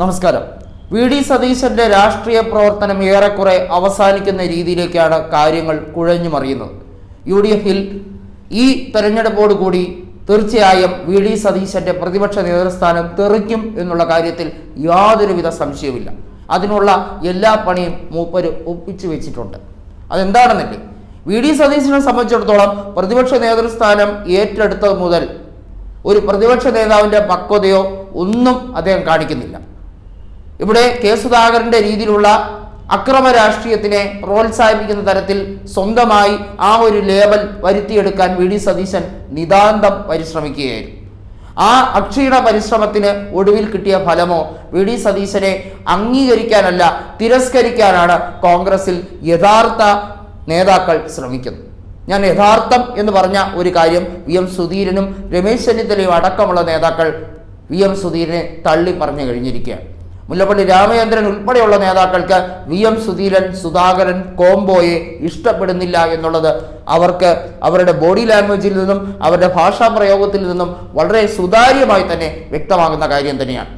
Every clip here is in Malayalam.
നമസ്കാരം. വി ഡി സതീശന്റെ രാഷ്ട്രീയ പ്രവർത്തനം ഏറെക്കുറെ അവസാനിക്കുന്ന രീതിയിലേക്കാണ് കാര്യങ്ങൾ കുഴഞ്ഞു മറിയുന്നത് യു ഡി എഫിൽ ഈ തെരഞ്ഞെടുപ്പോടുകൂടി തീർച്ചയായും വി ഡി സതീശന്റെ പ്രതിപക്ഷ നേതൃസ്ഥാനം തെറിക്കും എന്നുള്ള കാര്യത്തിൽ യാതൊരുവിധ സംശയവുമില്ല. അതിനുള്ള എല്ലാ പണിയും മൂപ്പര് ഒപ്പിച്ചു വെച്ചിട്ടുണ്ട്. അതെന്താണെന്നല്ലേ? വി ഡി സതീശനെ സംബന്ധിച്ചിടത്തോളം പ്രതിപക്ഷ നേതൃസ്ഥാനം ഏറ്റെടുത്തത് മുതൽ ഒരു പ്രതിപക്ഷ നേതാവിന്റെ പക്വതയോ ഒന്നും അദ്ദേഹം കാണിക്കുന്നില്ല. ഇവിടെ കെ സുധാകരന്റെ രീതിയിലുള്ള അക്രമ രാഷ്ട്രീയത്തിനെ പ്രോത്സാഹിപ്പിക്കുന്ന തരത്തിൽ സ്വന്തമായി ആ ഒരു ലേബൽ വരുത്തിയെടുക്കാൻ വി ഡി സതീശൻ നിതാന്തം പരിശ്രമിക്കുകയായിരുന്നു. ആ അക്ഷീണ പരിശ്രമത്തിന് ഒടുവിൽ കിട്ടിയ ഫലമോ വി ഡി സതീശനെ അംഗീകരിക്കാനല്ല തിരസ്കരിക്കാനാണ് കോൺഗ്രസിൽ യഥാർത്ഥ നേതാക്കൾ ശ്രമിക്കുന്നത്. ഞാൻ യഥാർത്ഥം എന്ന് പറഞ്ഞ ഒരു കാര്യം വി എം സുധീരനും രമേശ് ചെന്നിത്തലയും അടക്കമുള്ള നേതാക്കൾ വി എം സുധീരനെ തള്ളി പറഞ്ഞു കഴിഞ്ഞിരിക്കുകയാണ്. മുല്ലപ്പള്ളി രാമചന്ദ്രൻ ഉൾപ്പെടെയുള്ള നേതാക്കൾക്ക് വി എം സുധീരൻ സുധാകരൻ കോംബോയെ ഇഷ്ടപ്പെടുന്നില്ല എന്നുള്ളത് അവർക്ക് അവരുടെ ബോഡി ലാംഗ്വേജിൽ നിന്നും അവരുടെ ഭാഷാ പ്രയോഗത്തിൽ നിന്നും വളരെ സുതാര്യമായി തന്നെ വ്യക്തമാകുന്ന കാര്യം തന്നെയാണ്.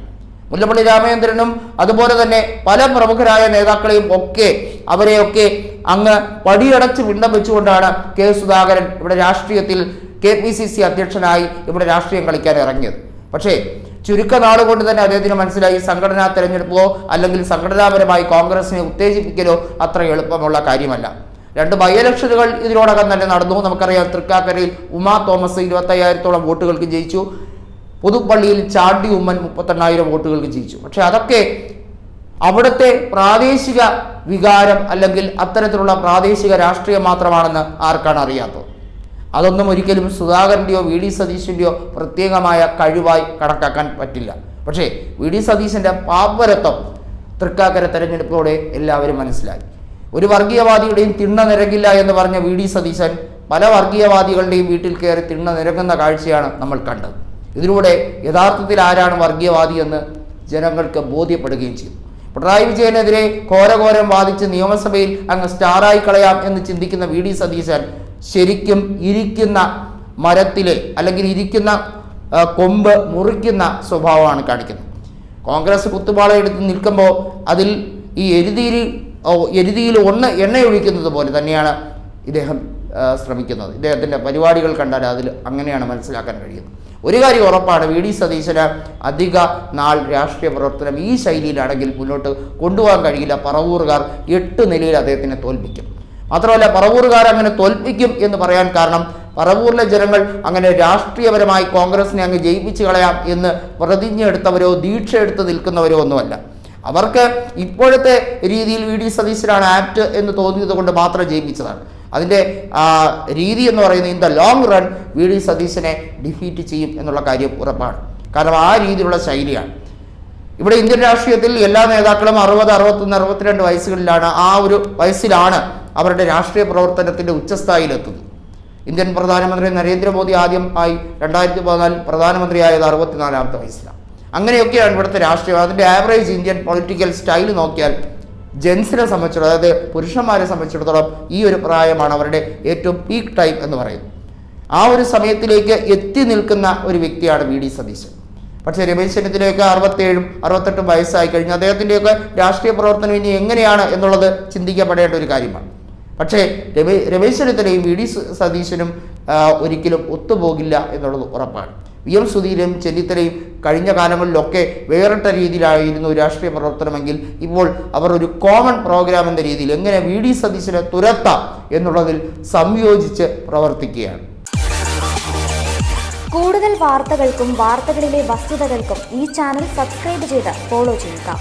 മുല്ലപ്പള്ളി രാമചന്ദ്രനും അതുപോലെ തന്നെ പല പ്രമുഖരായ നേതാക്കളെയും ഒക്കെ അവരെയൊക്കെ അങ്ങ് പടിയടച്ച് വിണ്ടം വെച്ചുകൊണ്ടാണ് കെ സുധാകരൻ ഇവിടെ രാഷ്ട്രീയത്തിൽ കെ പി സി സി അധ്യക്ഷനായി ഇവിടെ രാഷ്ട്രീയം കളിക്കാൻ ഇറങ്ങിയത്. പക്ഷേ ചുരുക്ക നാളുകൊണ്ട് തന്നെ അദ്ദേഹത്തിന് മനസ്സിലായി. സംഘടനാ തെരഞ്ഞെടുപ്പോ അല്ലെങ്കിൽ സംഘടനാപരമായി കോൺഗ്രസിനെ ഉത്തേജിപ്പിക്കലോ അത്ര എളുപ്പമുള്ള കാര്യമല്ല. രണ്ട് ബൈ ഇലക്ഷനുകൾ ഇതിനോടകം തന്നെ നടന്നു. നമുക്കറിയാം തൃക്കാക്കരയിൽ ഉമാ തോമസ് ഇരുപത്തയ്യായിരത്തോളം വോട്ടുകൾക്ക് ജയിച്ചു. പുതുപ്പള്ളിയിൽ ചാണ്ടി ഉമ്മൻ മുപ്പത്തെണ്ണായിരം വോട്ടുകൾക്ക് ജയിച്ചു. പക്ഷെ അതൊക്കെ അവിടുത്തെ പ്രാദേശിക വികാരം അല്ലെങ്കിൽ അത്തരത്തിലുള്ള പ്രാദേശിക രാഷ്ട്രീയം മാത്രമാണെന്ന് ആർക്കാണ് അറിയാത്തത്? അതൊന്നും ഒരിക്കലും സുധാകരന്റെയോ വി ഡി സതീശന്റെയോ പ്രത്യേകമായ കഴിവായി കണക്കാക്കാൻ പറ്റില്ല. പക്ഷേ വി ഡി സതീശന്റെ പാപ്പരത്വം തൃക്കാക്കര തെരഞ്ഞെടുപ്പോടെ എല്ലാവരും മനസ്സിലാക്കി. ഒരു വർഗീയവാദിയുടെയും തിണ്ണ നിരങ്ങില്ല എന്ന് പറഞ്ഞ വി ഡി സതീശൻ പല വർഗീയവാദികളുടെയും വീട്ടിൽ കയറി തിണ്ണ നിരങ്ങുന്ന കാഴ്ചയാണ് നമ്മൾ കണ്ടത്. ഇതിലൂടെ യഥാർത്ഥത്തിൽ ആരാണ് വർഗീയവാദി എന്ന് ജനങ്ങൾക്ക് ബോധ്യപ്പെടുകയും ചെയ്തു. പിണറായി വിജയനെതിരെ ഘോരഘോരം വാദിച്ച് നിയമസഭയിൽ അങ്ങ് സ്റ്റാറായി കളയാം എന്ന് ചിന്തിക്കുന്ന വി ഡി സതീശൻ ശരിക്കും ഇരിക്കുന്ന മരത്തിലെ അല്ലെങ്കിൽ ഇരിക്കുന്ന കൊമ്പ് മുറിക്കുന്ന സ്വഭാവമാണ് കാണിക്കുന്നത്. കോൺഗ്രസ് കുത്തുപാള എടുത്ത് നിൽക്കുമ്പോൾ അതിൽ ഈ എരുതിയിൽ എരുതിയിൽ ഒന്ന് എണ്ണയൊഴിക്കുന്നത് പോലെ തന്നെയാണ് ഇദ്ദേഹം ശ്രമിക്കുന്നത്. ഇദ്ദേഹത്തിന്റെ പരിപാടികൾ കണ്ടാൽ അതിൽ അങ്ങനെയാണ് മനസ്സിലാക്കാൻ കഴിയുന്നത്. ഒരു കാര്യം ഉറപ്പാണ് വി. ഡി. സതീശന് അധിക നാൾ രാഷ്ട്രീയ പ്രവർത്തനം ഈ ശൈലിയിലാണെങ്കിൽ മുന്നോട്ട് കൊണ്ടുപോകാൻ കഴിയില്ല. പറവൂറുകാർ എട്ട് നിലയിൽ അദ്ദേഹത്തിനെ തോൽപ്പിക്കും. മാത്രമല്ല പറവൂറുകാർ അങ്ങനെ തോൽപ്പിക്കും എന്ന് പറയാൻ കാരണം പറവൂരിലെ ജനങ്ങൾ അങ്ങനെ രാഷ്ട്രീയപരമായി കോൺഗ്രസിനെ അങ്ങ് ജയിപ്പിച്ചു കളയാം എന്ന് പ്രതിജ്ഞ എടുത്തവരോ ദീക്ഷ എടുത്ത് നിൽക്കുന്നവരോ ഒന്നുമല്ല. അവർക്ക് ഇപ്പോഴത്തെ രീതിയിൽ വി ഡി സതീശനാണ് ആപ്റ്റ് എന്ന് തോന്നിയത് കൊണ്ട് മാത്രം ജയിപ്പിച്ചതാണ്. അതിന്റെ രീതി എന്ന് പറയുന്നത് in the long run V D സതീശനെ ഡിഫീറ്റ് ചെയ്യും എന്നുള്ള കാര്യം ഉറപ്പാണ്. കാരണം ആ രീതിയിലുള്ള ശൈലിയാണ്. ഇവിടെ ഇന്ത്യൻ രാഷ്ട്രീയത്തിൽ എല്ലാ നേതാക്കളും അറുപത് അറുപത്തൊന്ന് അറുപത്തിരണ്ട് വയസ്സുകളിലാണ് ആ ഒരു വയസ്സിലാണ് അവരുടെ രാഷ്ട്രീയ പ്രവർത്തനത്തിന്റെ ഉച്ചസ്ഥായിലെത്തുന്നു. ഇന്ത്യൻ പ്രധാനമന്ത്രി നരേന്ദ്രമോദി ആദ്യം ആയി രണ്ടായിരത്തി പതിനാലിൽ പ്രധാനമന്ത്രിയായത് അറുപത്തിനാലാമത്തെ വയസ്സിലാണ്. അങ്ങനെയൊക്കെയാണ് ഇവിടുത്തെ രാഷ്ട്രീയം. അതിന്റെ ആവറേജ് ഇന്ത്യൻ പൊളിറ്റിക്കൽ സ്റ്റൈൽ നോക്കിയാൽ ജെൻസിനെ സംബന്ധിച്ചിടത്തോളം അതായത് പുരുഷന്മാരെ സംബന്ധിച്ചിടത്തോളം ഈ ഒരു പ്രായമാണ് അവരുടെ ഏറ്റവും പീക്ക് ടൈം എന്ന് പറയുന്നത്. ആ ഒരു സമയത്തിലേക്ക് എത്തി നിൽക്കുന്ന ഒരു വ്യക്തിയാണ് വി ഡി സതീശൻ. പക്ഷേ രമേശ് ചെന്നിത്തലയൊക്കെ അറുപത്തേഴും അറുപത്തെട്ടും വയസ്സായി കഴിഞ്ഞു. അദ്ദേഹത്തിന്റെയൊക്കെ രാഷ്ട്രീയ പ്രവർത്തനം ഇനി എങ്ങനെയാണ് എന്നുള്ളത് ചിന്തിക്കപ്പെടേണ്ട ഒരു കാര്യമാണ്. പക്ഷേ രമേ രമേശ് ചെന്നിത്തലയും വി ഡി സതീശനും ഒരിക്കലും ഒത്തുപോകില്ല എന്നുള്ളത് ഉറപ്പാണ്. വി എം സുധീരും ചെന്നിത്തലയും കഴിഞ്ഞ കാലങ്ങളിലൊക്കെ വേറിട്ട രീതിയിലായിരുന്നു രാഷ്ട്രീയ പ്രവർത്തനമെങ്കിൽ ഇപ്പോൾ അവർ ഒരു കോമൺ പ്രോഗ്രാം എന്ന രീതിയിൽ എങ്ങനെ വി ഡി സതീശനെ തുരത്താം എന്നുള്ളതിൽ സംയോജിച്ച് പ്രവർത്തിക്കുകയാണ്. കൂടുതൽ വാർത്തകൾക്കും വാർത്തകളിലെ വസ്തുതകൾക്കും ഈ ചാനൽ സബ്സ്ക്രൈബ് ചെയ്ത് ഫോളോ ചെയ്യുക.